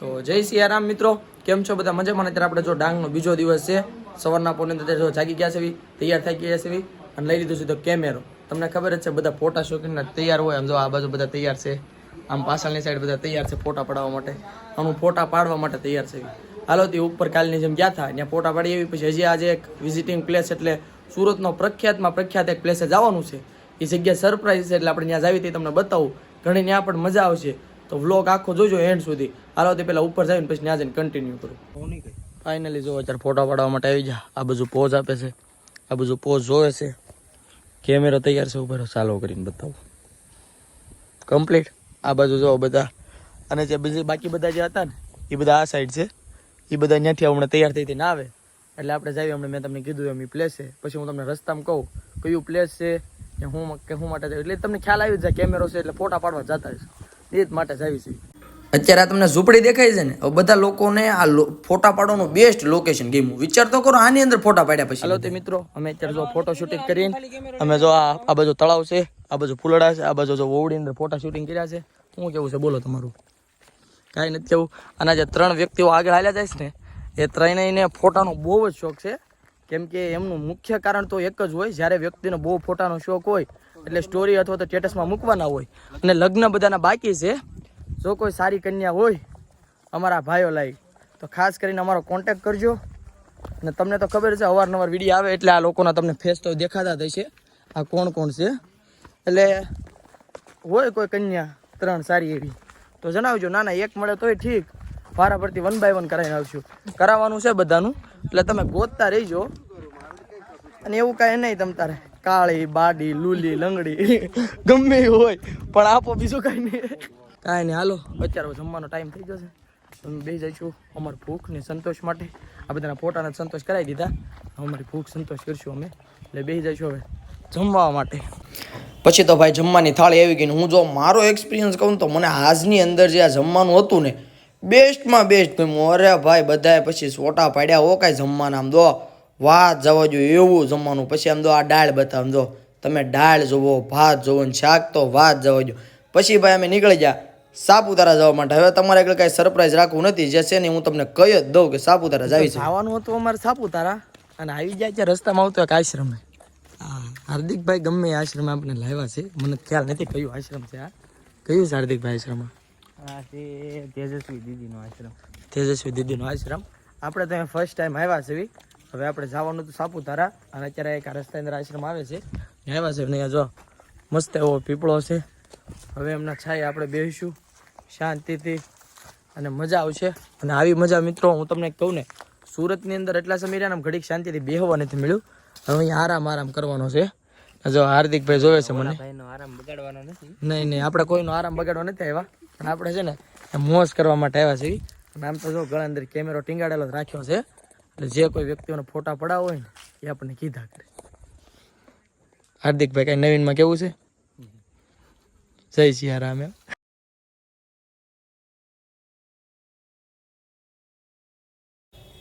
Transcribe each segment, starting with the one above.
તો જય સિયારામ મિત્રો. કેમ છો બધા મજામાં? અત્યારે આપણે જો ડાંગનો બીજો દિવસ છે. સવારના પોને અત્યારે જો જાગી ગયા છે તૈયાર થઈ ગયા છે અને લઈ લીધું છે તો કેમેરો. તમને ખબર જ છે, બધા ફોટા શોખીનના તૈયાર હોય. આમ જો આ બાજુ બધા તૈયાર છે. આમ પાછળની સાઈડ બધા તૈયાર છે ફોટા પાડવા માટે. આમ ફોટા પાડવા માટે તૈયાર છે હાલો, તે ઉપર કાલની જેમ ગયા હતા ત્યાં ફોટા પાડી એવી પછી હજી આજે એક વિઝિટિંગ પ્લેસ એટલે સુરતનો પ્રખ્યાતમાં પ્રખ્યાત એક પ્લેસે જવાનું છે. એ જગ્યા સરપ્રાઈઝ છે એટલે આપણે ત્યાં જાવી તે તમને બતાવું. ઘણી ત્યાં પણ મજા આવશે. તો વ્લોગ આખો જોજો એન્ડ સુધી. હાલો તે પહેલા ઉપર જઈને પછી ત્યાં જઈને કન્ટિન્યુ કરું. ફાઇનલી જો અત્યારે ફોટા પાડવા માટે આવી જા આ બધું પોઝ આપે છે. આ બધું પોઝ જોવે છે. કેમેરો તૈયાર છે ઉપર. ચાલો કરીને બતાવું. કમ્પ્લીટ આ બાજુ જો બધા. અને જે બીજી બાકી બધા જે હતા ને, એ બધા આ સાઈડ છે. એ બધા ત્યાંથી હમણાં તૈયાર થઈ ના આવે. એટલે આપણે જઈએ હમણાં મેં તમને કીધું એમ એ પ્લેસ છે. પછી હું તમને રસ્તામાં કહું, કયું પ્લેસ છે કે હું કે હું માટે એટલે તમને ખ્યાલ આવી જાય કેમેરો છે એટલે ફોટા પાડવા જતા હશે એ જ માટે જાવી છે. અત્યારે આ તમને ઝૂંપડી દેખાય છે ને હવે બધા લોકોને આ ફોટા પાડવાનું બેસ્ટ લોકેશન ગેમ. વિચાર તો કરો આની અંદર ફોટા પાડ્યા પછી. હલો તે મિત્રો અમે અત્યારે જો ફોટો શૂટિંગ કરીને અમે જો આ આ બાજુ તળાવ છે આ બાજુ ફૂલડા છે આ બાજુ જો ઓવડી અંદર ફોટા શૂટિંગ કર્યા છે. શું કેવું છે બોલો તમારું. કાંઈ નથી કેવું. અને જે ત્રણ વ્યક્તિઓ આગળ હાલ્યા જાય છે ને એ ત્રણેયને ફોટાનો બહુ જ શોખ છે. કેમ કે એમનું મુખ્ય કારણ તો એક જ હોય જ્યારે વ્યક્તિનો બહુ ફોટાનો શોખ હોય એટલે સ્ટોરી અથવા તો સ્ટેટસમાં મૂકવાના હોય. અને લગ્ન બધાના બાકી છે. જો કોઈ સારી કન્યા હોય, અમારા ભાઈઓ લાઈ તો ખાસ કરીને અમારો કોન્ટેક કરજો. અને તમને તો ખબર છે, અવારનવાર વીડિયો આવે એટલે આ લોકોના તમને ફેસ તો દેખાતા જ છે આ કોણ કોણ છે? એટલે હોય કોઈ કન્યા, ત્રણ સારી એવી. તો જણાવજો ના ના એક મળે તોય ઠીક. વારા પરથી વન બાય વન કરાવીને આવશું. કરાવવાનું છે બધાનું. એટલે તમે ગોતતા રહીજો. અને એવું કાંઈ નહીં તમ તારે. કાળી, બાડી, લૂલી, લંગડી, ગમે હોય, પણ આપો બીજું કાંઈ નહીં. કાંઈ નહીં, હાલો. અત્યારે જમવાનો ટાઈમ થઈ જશે અમે બે જઈશું અમારી ભૂખ ને સંતોષ માટે. આ બધાના ફોટાને સંતોષ કરાવી દીધા. અમારી ભૂખ સંતોષ કરશું અમે. એટલે બે જઈશું હવે જમવા માટે. પછી તો ભાઈ જમવાની થાળી આવી ગઈ હું જો મારો એક્સપિરિયન્સ કહું તો મને આજની અંદર જે આ જમવાનું હતું ને બેસ્ટમાં બેસ્ટ ગમ્યું. અરે ભાઈ, બધાએ પછી સોટા પાડ્યા હો કાંઈ જમવાના આમ દો વાત જવા જોઈએ એવું જમવાનું. પછી આમ દો આ દાળ બતાવ આમ જો તમે દાળ જોવો ભાત જોવો ને શાક તો વાત જવા દો પછી ભાઈ અમે નીકળી ગયા સાપુતારા જવા માટે. હવે તમારે આગળ કાંઈ સરપ્રાઈઝ રાખવું નથી. જે છે ને હું તમને કહી જ દઉં કે સાપુતારા જાવી છે. આવવાનું હતું અમારે સાપુતારા અને આવી જાય છે રસ્તામાં આવતો એક આશ્રમે. હા હાર્દિકભાઈ ગમે એ આશ્રમ આપણે લાવ્યા છે. મને ખ્યાલ નથી કયું આશ્રમ છે આ. કયું છે હાર્દિકભાઈ આશ્રમ? આ છે તેજસ્વી દીદીનો આશ્રમ. તેજસ્વી દીદીનો આશ્રમ. આપણે તમે ફર્સ્ટ ટાઈમ આવ્યા છે હવે આપણે જવાનું હતું સાપુતારા અને અત્યારે એક આ રસ્તા અંદર આશ્રમ આવે છે. આવ્યા છે અહીંયા જો મસ્ત એવો પીપળો છે. હવે એમના છાય આપણે બેસીશું શાંતિથી અને મજા આવશે. અને આવી મજા મિત્રો હું તમને કહું ને સુરતની અંદર એટલા સમય રહ્યા ને ઘડીક શાંતિથી બેહવા નથી મળ્યું. હવે અહીંયા આરામ આરામ કરવાનો છે. જો હાર્દિકભાઈ જોવે છે મને. આરામ બગાડવાનો નથી. નહીં નહીં આપણે કોઈનો આરામ બગાડવા નથી આવ્યા. પણ આપણે છે ને મોજ કરવા માટે આવ્યા છીએ. આમ તો જો ગળા અંદર કેમેરો ટીંગાડેલો રાખ્યો છે. એટલે જે કોઈ વ્યક્તિઓને ફોટા પડાવ હોય ને, એ આપણને કીધા કરે. હાર્દિકભાઈ કઈ નવીનમાં કેવું છે? જય એમ.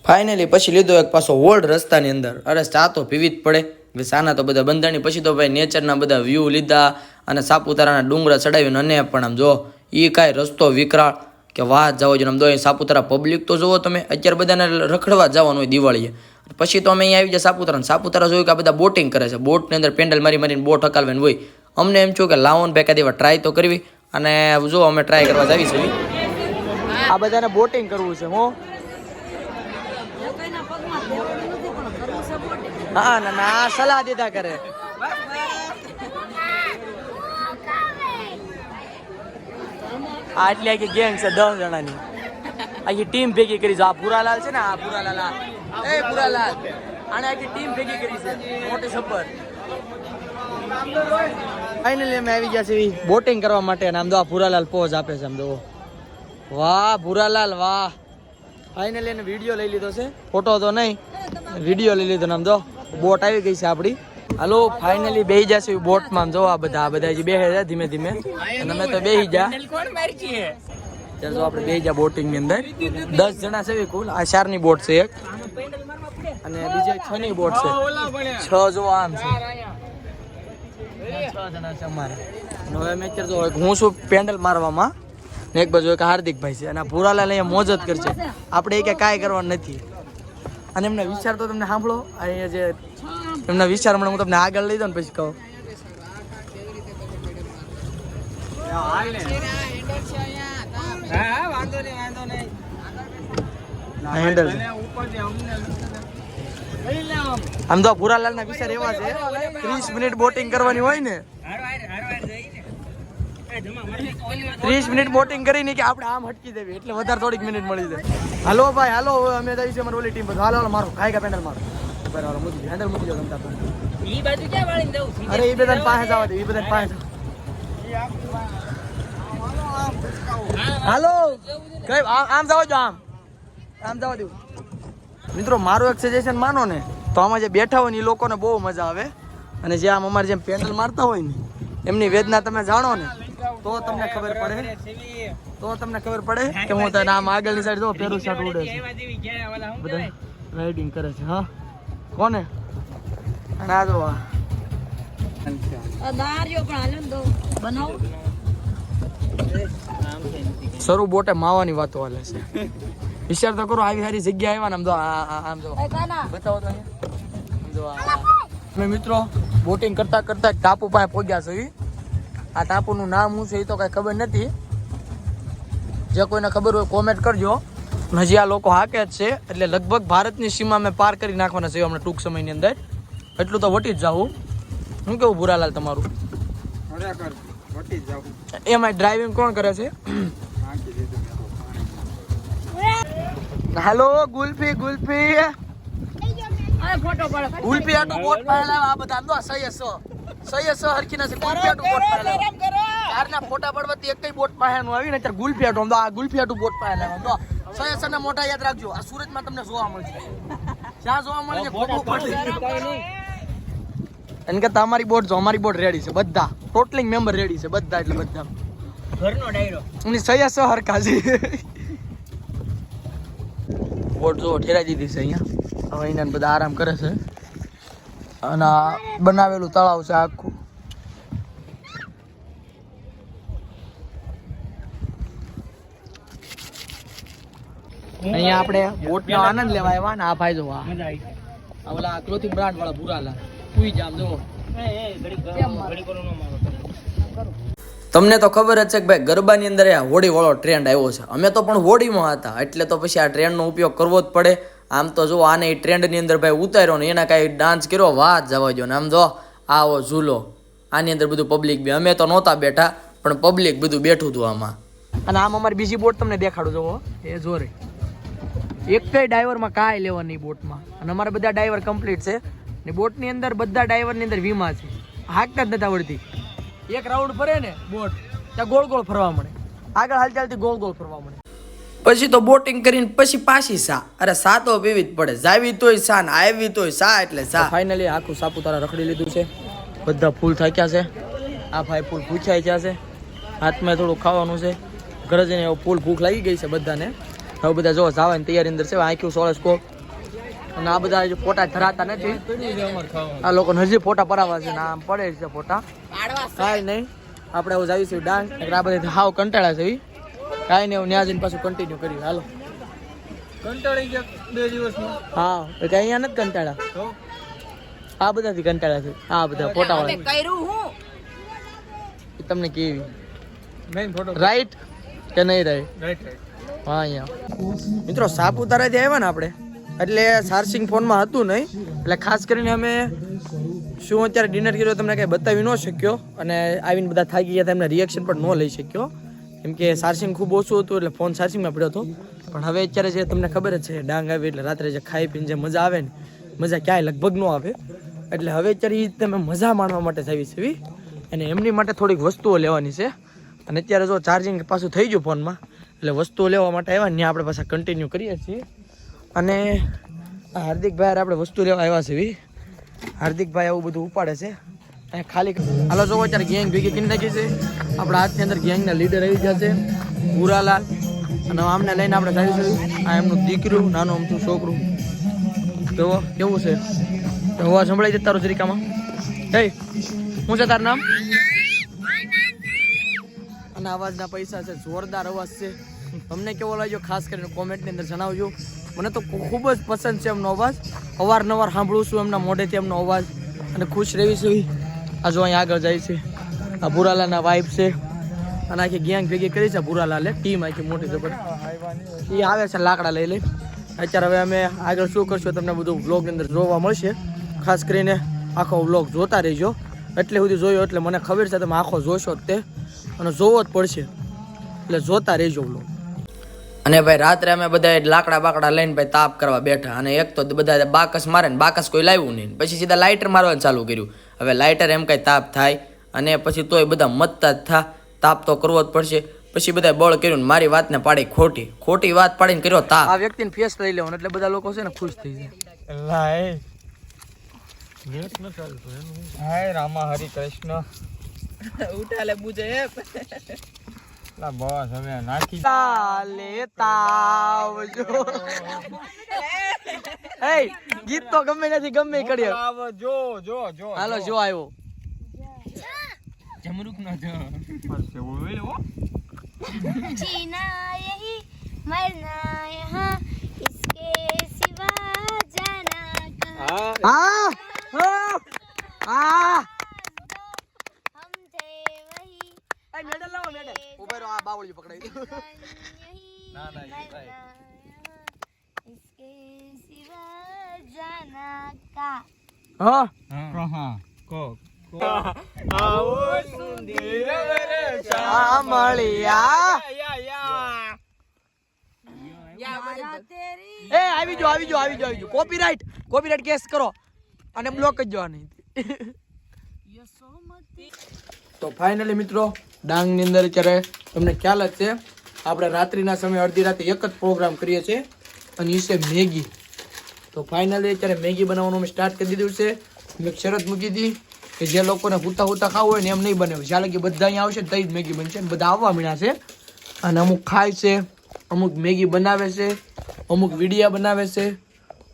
ફાઇનલી પછી લીધો એક પાછો ઓલ્ડ રસ્તાની અંદર. અરે ચા તો પીવી જ પડે. સાના તો બધા બંધાણી, પછી તો ભાઈ નેચરના બધા વ્યૂ લીધા અને સાપુતારાના ડુંગરા ચડાવીને અને પણ આમ જો એ કાંઈ રસ્તો વિકરાળ કે વાત જાઓ જો આમ દો સાપુતારા પબ્લિક તો જુઓ તમે અત્યારે બધાને રખડવા જવાનું હોય દિવાળીએ. પછી તો અમે અહીંયા આવી જાય સાપુતારા સાપુતારા જોયું કે આ બધા બોટિંગ કરે છે. બોટની અંદર પેન્ડલ મારી મારીને બોટ હકાલવાની હોય અમને એમ છું કે લાવોને ભાઈ કાંઈ ટ્રાય તો કરવી. અને જો અમે ટ્રાય કરવા જાવી છે. આ બધાને બોટિંગ કરવું છે હું. હા ના ના સલાહ દીધા કરે. આટલી આખી ગેંગ છે દસ જણાની. આખી ટીમ ભેગી કરી છે. આ ભૂરાલાલ છે ને, આ ભૂરાલાલ, આ. એ ભૂરાલાલ. આને આખી ટીમ ભેગી કરી છે. મોટી સબ્બર ફાઇનલી અમે આવી ગયા છે બોટિંગ કરવા માટે અને આમ તો આ ભૂરાલાલ પોઝ આપે છે આમ તો. વાહ, ભૂરાલાલ, વાહ. ફાઇનલી એને વીડિયો લઈ લીધો છે. ફોટો તો નહીં વીડિયો લઈ લીધો ને આમ તો. બોટ આવી ગઈ છે આપણી. હાલો ફાઇનલી બેહી જશે બોટમાં. જો આ બધા આ બધા જે બેહે છે ધીમે ધીમે. અને અમે તો બેહી જા ચાલ જો આપણે બેહી જા બોટિંગની અંદર. દસ જણા છે કુલ. આ ચારની બોટ છે એક. અને બીજી એક છ ની બોટ છે. છ જો આમ છે. છ જણા છે અમારે. હવે મેં જો હું છું પેન્ડલ મારવામાં ને એક બાજુ એક હાર્દિકભાઈ છે. અને આ ભૂરાલાલ અહીંયા મોજ જ કરશે. આપણે એ કાંઈ કરવાનું નથી. અને એમના વિચાર તો તમને સાંભળો અહીંયા જે એમના વિચાર હમણાં હું તમને આગળ લઈ દઉં ને પછી કહું. હા હા વાંધો નહીં વાંધો નહીં આ હેન્ડલ આમ. તો ભૂરાલાલ ના વિચાર એવા છે. ત્રીસ મિનિટ બોટિંગ કરવાની હોય ને. ત્રીસ મિનિટ બોટિંગ કરીને કે આપણે આમ હટકી દેવી એટલે વધારે થોડીક મિનિટ મળી જાય. હાલો ભાઈ હાલો હવે અમે જઈએ છીએ અમારી ઓલી ટીમ બધું હાલો હાલો મારો ખાઈ કા પેન્ડલ મારો. બરાબર મૂકી હેન્ડલ મૂકી દો તમતા પણ. ઈ બાજુ ક્યાં વાળીને જવું? અરે એ બધાને પાસે જવા દે એ બધાને પાસે હાલો કઈ આમ આમ જવા દો આમ. આમ જવા દો. મિત્રો મારું એક સજેશન માનો ને તો આમાં જે બેઠા હોય ને એ લોકોને બહુ મજા આવે. અને જે આમ અમારે જેમ પેન્ડલ મારતા હોય ને એમની વેદના તમે જાણો ને તો તમને ખબર પડે. તો તમને ખબર પડે કે હું તને આમ આગળની સાઈડ જો પેરું શર્ટ ઉડે છે. બધા રાઇડિંગ કરે છે હા. કોને? અને આ જો શરૂ બોટે માવાની વાતો હાલે છે. વિચાર તો કરો આવી સારી જગ્યા આવ્યા ને આમ જો આ- આમ જો. બતાવો તો. જો અમે મિત્રો બોટિંગ કરતા કરતા ટાપુ પાસે પહોંચ્યા છે. આ ટાપુનું નામ શું છે એ તો કઈ ખબર નથી. જે કોઈને ખબર હોય કોમેન્ટ કરજો. હજી આ લોકો હાકે જ છે. એટલે લગભગ ભારતની સીમા અમે પાર કરી નાખવાના છે હમણાં ટૂંક સમયની અંદર. એટલું તો વટી જ જાવું શું કેવું ભૂરાલાલ તમારું? ખરેખર વટી જ જાવું એમાં ડ્રાઇવિંગ કોણ કરે છે? હેલો દીધું મેં તો પાણી. હાલો ગુલ્ફી ગુલ્ફી. અરે ફોટો પડે. ગુલ્ફી આટું બોટ પાડેલા આ બધા તો સહી સો સહી સો હરખી નથી. ગુલ્ફી આટો બોટ પાડેલા કારના ફોટા પડવાથી એક બોટ પાહેનું આવી ને ત્યારે ગુલ્ફી આટો આ ગુલ્ફી આટું બોટ પાડેલા આમ તો ના મોટા યાદ રાખજો. આ સુરતમાં તમને જોવા મળશે. જ્યાં જોવા મળે ખોટું પડશે એમ કે તમારી બોટ જો અમારી બોટ રેડી છે બધા. ટોટલિંગ મેમ્બર રેડી છે બધા એટલે બધા. ઘરનો ડાયરો. એની સહી સો હરખા છે. બોટ જો ઠેરાઈ દીધી છે અહીંયા. હવે અહીંયા બધા આરામ કરે છે. અને બનાવેલું તળાવ છે આખું. અહીંયા આપણે બોટનો આનંદ લેવા આવ્યા ને આ ભાઈ આ. મજા આવી આ ઓલા ક્લોથિંગ બ્રાન્ડ વાળા ભૂરાલા કુઈ જામ જો તમને તો ખબર જ છે કે ભાઈ ગરબાની અંદર આ હોળી વાળો ટ્રેન્ડ આવ્યો છે. અમે તો પણ હોળીમાં હતા એટલે તો પછી આ ટ્રેન્ડનો ઉપયોગ કરવો જ પડે. આમ તો જો આને એ ટ્રેન્ડની અંદર ભાઈ ઉતાર્યો ને એના કાંઈ ડાન્સ કર્યો વાત જવા દો ને. આમ જો આવો ઝૂલો. આની અંદર બધું પબ્લિક બે. અમે તો નહોતા બેઠા પણ પબ્લિક બધું બેઠું હતું આમાં. અને આમ અમારી બીજી બોટ તમને દેખાડું જોવો એ જોરે એક કઈ ડાઈવરમાં કાંઈ લેવાની બોટમાં. અને અમારા બધા ડાઈવર કમ્પ્લીટ છે. ને બોટની અંદર બધા ડાઈવરની અંદર વીમા છે. હાકતા જ નથી આવડતી. એક રાઉન્ડ ફરે ને બોટ ત્યાં ગોળ ગોળ ફરવા મળે. આગળ હાલચાલથી ગોળ ગોળ ફરવા મળે. પછી તો બોટિંગ કરીને પછી પાછી સા. અરે સા તો પીવી જ પડે. જાવી તોય સા ને આવી તોય સા એટલે સા. ફાઇનલી આખું સાપુતારા રખડી લીધું છે. બધા ફૂલ થાક્યા છે. આ ભાઈ ફૂલ ભૂખ્યા ગયા છે. હાથમાં થોડું ખાવાનું છે. ઘરે જઈને એવો ફૂલ ભૂખ લાગી ગઈ છે બધાને. હવે બધા જો જવાની તૈયારી અંદર છે આંખ્યું સોળસ કોક અને આ બધા હજી ફોટા ધરાતા નથી. આ લોકોને હજી ફોટા પડાવવા છે ને આમ પડે છે ફોટા. કાંઈ નહીં. આપણે એવું જાવીશું ડાન્સ. આ બધા હાવ કંટાળા છે કાંઈ નહીં હું ન્યા જઈને પાછું કન્ટિન્યુ કરી હાલો. કંટાળી ગયા બે દિવસમાં? હા તો અહીંયા નથી કંટાળા આ બધાથી કંટાળા છે આ બધા ફોટા વાળા. તમને કેવી? રાઈટ કે નહીં રાઈટ રાઈટ રાઈટ હા, અહીંયા. મિત્રો સાપુતારાથી આવ્યા ને આપણે? એટલે સારસિંગ ફોનમાં હતું નહીં. એટલે ખાસ કરીને અમે શું અત્યારે ડિનર કર્યો તમને કંઈ બતાવી ન શક્યો. અને આવીને બધા થાકી ગયા હતા, એમને રિએક્શન પણ ન લઈ શક્યો. કેમ કે સારસિંગ ખૂબ ઓછું હતું, એટલે ફોન સારસિંગમાં પડ્યો હતો. પણ હવે અત્યારે જે તમને ખબર જ છે, ડાંગ આવી, એટલે રાત્રે જે ખાઈ પીને જે મજા આવે ને, મજા ક્યાંય લગભગ ન આવે. એટલે હવે અત્યારે એ તમે મજા માણવા માટે થવી છે અને એમની માટે થોડીક વસ્તુઓ લેવાની છે. અને અત્યારે જો ચાર્જિંગ પાછું થઈ ગયું ફોનમાં એટલે વસ્તુઓ લેવા માટે આવ્યા ને આપણે પાછા કન્ટિન્યુ કરીએ છીએ. અને હાર્દિકભાઈ હારે આપણે વસ્તુ લેવા આવ્યા છે હાર્દિકભાઈ આવું બધું ઉપાડે છે. અને ખાલી હાલો, જોવો અત્યારે ગેંગ ભેગી કરી નાખી છે. આપણા હાથની અંદર ગેંગના લીડર આવી ગયા છે. ભૂરાલાલ. અને આમને લઈને આપણે જઈશું આ એમનું દીકરું, નાનું અમથું છોકરું. તો કેવું છે? હવા સંભળાઈ છે તારું જરીકામાં હે, શું છે તારું નામ? બુરાલાના અવાજના પૈસા છે, જોરદાર અવાજ છે. તમને કેવો લાગ્યો? ખાસ કરીને કોમેન્ટની અંદર જણાવજો. મને તો ખૂબ જ પસંદ છે એમનો અવાજ. અવારનવાર સાંભળું છું એમના મોઢેથી એમનો અવાજ. અને ખુશ રહેવી છું. આ અહીંયા આગળ જાય છે. આ ભુરાલાના વાઇફ છે. અને આખી ગેંગ ભેગી કરી છે ભુરાલાલે ટીમ આખી મોટી જબર. એ આવે છે લાકડા લઈ લઈ. અત્યારે હવે અમે આગળ શું કરશું તમને બધું વ્લોગની અંદર જોવા મળશે. ખાસ કરીને આખો વ્લોગ જોતા રહેજો. એટલે સુધી જોયો એટલે મને ખબર છે તમે આખો જોશો જ તે. અને જોવો જ પડશે. એટલે જોતા રહેજો વ્લોગ અને ભાઈ રાત્રે અમે બધા લાકડા બાકડા લઈને ભાઈ તાપ કરવા બેઠા અને એક તો બધા બાકસ મારે ને બાકસ કોઈ લાવ્યું નહીં. પછી સીધા લાઇટર મારવાનું ચાલુ કર્યું. હવે લાઇટર એમ કાંઈ તાપ થાય અને પછી તોય બધા મતતા જ થા. તાપ તો કરવો જ પડશે. પછી બધા બળ કર્યું ને મારી વાતને પાડી ખોટી. ખોટી વાત પાડીને કર્યો તાપ. આ વ્યક્તિને ફેસ લઈ લેવાનું એટલે બધા લોકો છે ને ખુશ થઈ જાય. લાય રામા હરિ કૃષ્ણ ઉઠાલે બુજે લા બસ હવે નાખી ચાલે તાવજો એ ગીત તો ગમે નથી ગમે કરીએ આવ જો જો જો હાલો જો આવ્યો જમરૂક ન જો ઓય ઓ जीना यही मरना यहाँ इसके सिवा जाना कहाँ ઉભા રહો આ બાવળિયું પકડાઈ દો यही ना, ना, ये मरना भाई। यहाँ इसके सिवा जाना का હા હા કો આવો સુંદર આ મળ્યા એ આવી જો આવી જો આવી જો આવી જો કોપીરાઇટ કોપીરાઇટ કેસ કરો અને બ્લોક જ જવા નહીં તો ફાઇનલી મિત્રો ડાંગની અંદર અત્યારે તમને ખ્યાલ જ છે, આપણે રાત્રિના સમયે અડધી રાતે એક જ પ્રોગ્રામ કરીએ છીએ, અને એ છે મેગી. તો ફાઇનલી અત્યારે મેગી બનાવવાનું અમે સ્ટાર્ટ કરી દીધું છે. મેં શરત મૂકી હતી કે જે લોકોને હુતા હુતા ખાવું હોય ને એમ નહીં બને જ્યારે કે બધા અહીંયા આવશે તઈ જ મેગી બનશે બધા આવવા મીણા છે. અને અમુક ખાય છે, અમુક મેગી બનાવે છે, અમુક વિડીયા બનાવે છે,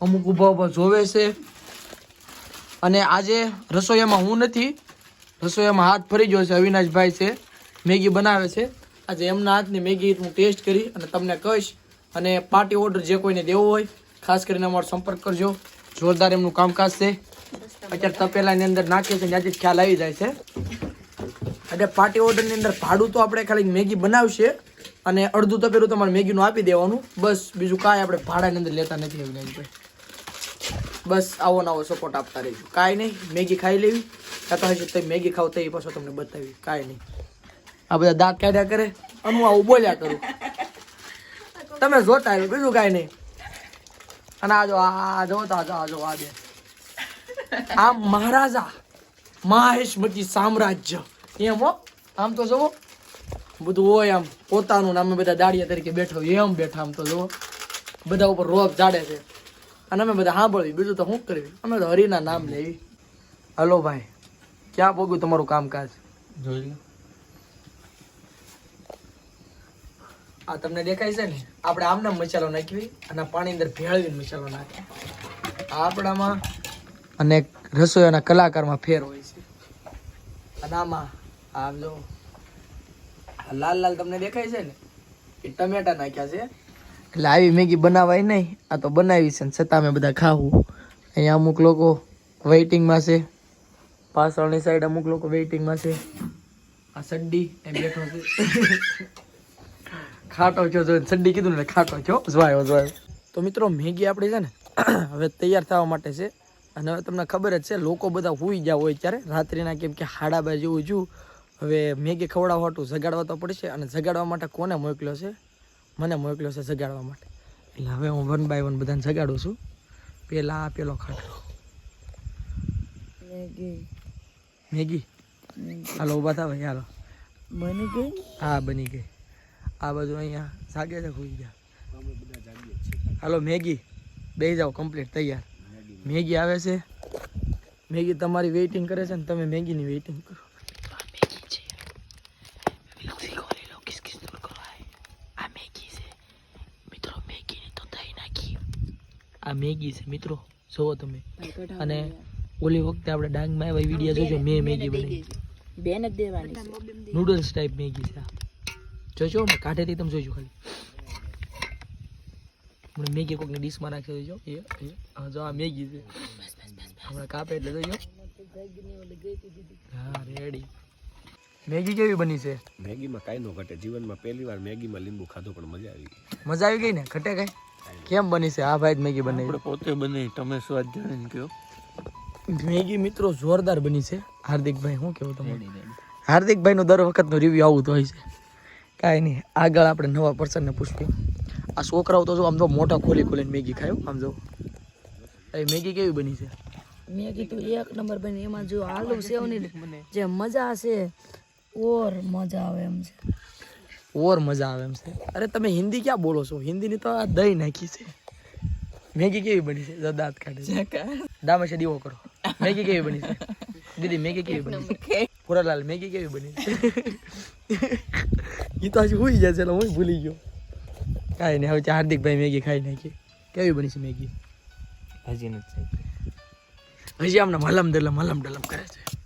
અમુક ઊભા ઊભા જોવે છે. અને આજે રસોઈયામાં હું નથી, રસોઈયામાં હાથ ફરી ગયો છે, અવિનાશભાઈ છે. મેગી બનાવે છે. આજે એમના હાથની મેગી હું ટેસ્ટ કરી અને તમને કહીશ. અને પાર્ટી ઓર્ડર જે કોઈને દેવો હોય, ખાસ કરીને અમારો સંપર્ક કરજો. જોરદાર એમનું કામકાજ છે. અત્યારે તપેલાની અંદર નાખીએ છીએ ત્યાંથી ખ્યાલ આવી જાય છે. એટલે પાર્ટી ઓર્ડરની અંદર ભાડું તો આપણે ખાલી મેગી બનાવશે. અને અડધું તપેલું તમારે મેગીનું આપી દેવાનું. બસ, બીજું કાંઈ આપણે ભાડાની અંદર લેતા નથી અવિનાશભાઈ બસ, આવો નવો સપોર્ટ આપતા રહીશું. કાંઈ નહીં, મેગી ખાઈ લેવી. કાં તો હજી તમે મેગી ખાવ તો એ પાછો તમને બતાવી કાંઈ નહીં. આ બધા દાંત કાઢ્યા કરે અને હું આવું બોલ્યા કરું. તમે જોતા આવ્યું બીજું કાંઈ નહીં. અને આ જો, આ જોતા આજો જો, આ બે. આ મહારાજા મહેશમતી સામ્રાજ્ય. એમ હો, આમ તો જુઓ. બધું હોય આમ, પોતાનું અમે બધા દાડિયા તરીકે બેઠો એમ બેઠા આમ તો જુઓ. બધા ઉપર રોપ જાડે છે. અને અમે બધા સાંભળવી. બીજું તો શું કરવી? અમે તો હરિના નામ લેવી. હલો ભાઈ, ક્યાં પોગ્યું તમારું કામકાજ? જોઈ લો. આ તમને દેખાય છે ને, આપણે આમને મસાલો નાખવી અને પાણી અંદર ભેળવીને મસાલો નાખે આપણામાં અને રસોઈના કલાકારમાં ફેર હોય છે. અને આમાં આમ જો લાલ લાલ તમને દેખાય છે ને, એ ટમેટા નાખ્યા છે. એટલે આવી મેગી બનાવાય નહીં, આ તો બનાવી છે ને છતાં અમે બધા ખાવું. અહીંયા અમુક લોકો વેઇટિંગમાં છે, પાછળની સાઈડ અમુક લોકો વેઇટિંગમાં છે. આ સડ્ડી એમ બેઠો છે. ખાટો છો જો સડ્ડી કીધું ને ખાટો છો. જોયો જોયો તો મિત્રો મેગી આપણી છે ને હવે તૈયાર થવા માટે છે. અને હવે તમને ખબર જ છે લોકો બધા હુઈ ગયા હોય ત્યારે રાત્રિના કેમ કે હાડા બાય જેવું છું. હવે મેગી ખવડાવવા હતું જગાડવા તો પડશે. અને જગાડવા માટે કોને મોકલ્યો છે? મને મોકલ્યો છે જગાડવા માટે. એટલે હવે હું વન બાય વન બધાને જગાડું છું. પેલા પેલો ખાટો. મેગી. હાલો ઊભા થાવ હાલો. બની ગઈ? હા બની ગઈ. આ બાજુ અહીંયા સાગે છે ખુઈ ગયા હાલો મેગી. બે જાઓ કમ્પ્લીટ તૈયાર. મેગી આવે છે. મેગી તમારી વેઇટિંગ કરે છે ને તમે મેગીની વેઇટિંગ કરો. આ મેગી છે. મિત્રો જોવો તમે. અને ઓલી વખતે આપણે ડાંગમાં આવ્યા વીડિયો જોજો મેં મેગી બની બેન જ દેવાની નૂડલ્સ ટાઈપ મેગી છે આ. જોજો મેં કાઢેથી તમે જોજો ખાલી. હમણાં મેગી કોકની ડીશમાં નાખી દેજો. એ હા જો આ મેગી છે. હમણાં કાપે એટલે જોજો. હા રેડી મેગી કેવી બની છે? મેગીમાં કાંઈ ન ઘટે. જીવનમાં પહેલી વાર મેગીમાં લીંબુ ખાધું પણ મજા આવી મજા આવી ગઈ ને? ઘટે કઈ? કેમ બની છે? આ ભાઈ જ મેગી બને આપણે પોતે બને તમે સ્વાદ જાણીને કહો. મેગી મિત્રો જોરદાર બની છે. હાર્દિકભાઈ શું કેવું તમને? હાર્દિકભાઈનું દર વખતનો રિવ્યુ આવું તો હોય છે. કાંઈ નહીં. આગળ આપણે નવા પર્સનને પૂછીએ આ છોકરાઓ તો જો આમ તો મોટા ખોલી ખોલીને મેગી ખાયો આમ જો. એ મેગી કેવી બની છે? મેગી તો એક નંબર બની એમાં જો આલુ સેવની જે મજા છે ઓર મજા આવે એમ છે. ઓર મજા આવે એમ છે. અરે તમે હિન્દી ક્યાં બોલો છો? હિન્દીની તો આ દહીં નાખી છે. મેગી કેવી બની છે? દાંત કાઢે છે દામે છે દીવો કરો. મેગી કેવી બની છે? દીદી મેગી કેવી બની છે? પુરાલાલ મેગી કેવી બની છે એ તો હજી હોઈ જશે એટલે હું ભૂલી ગયો કાંઈ નહીં હવે હાર્દિકભાઈ મેગી ખાઈ નાખી કેવી બની છે મેગી હજી નથી હજી આમને મલમ દલમ મલમ ડલમ કરે છે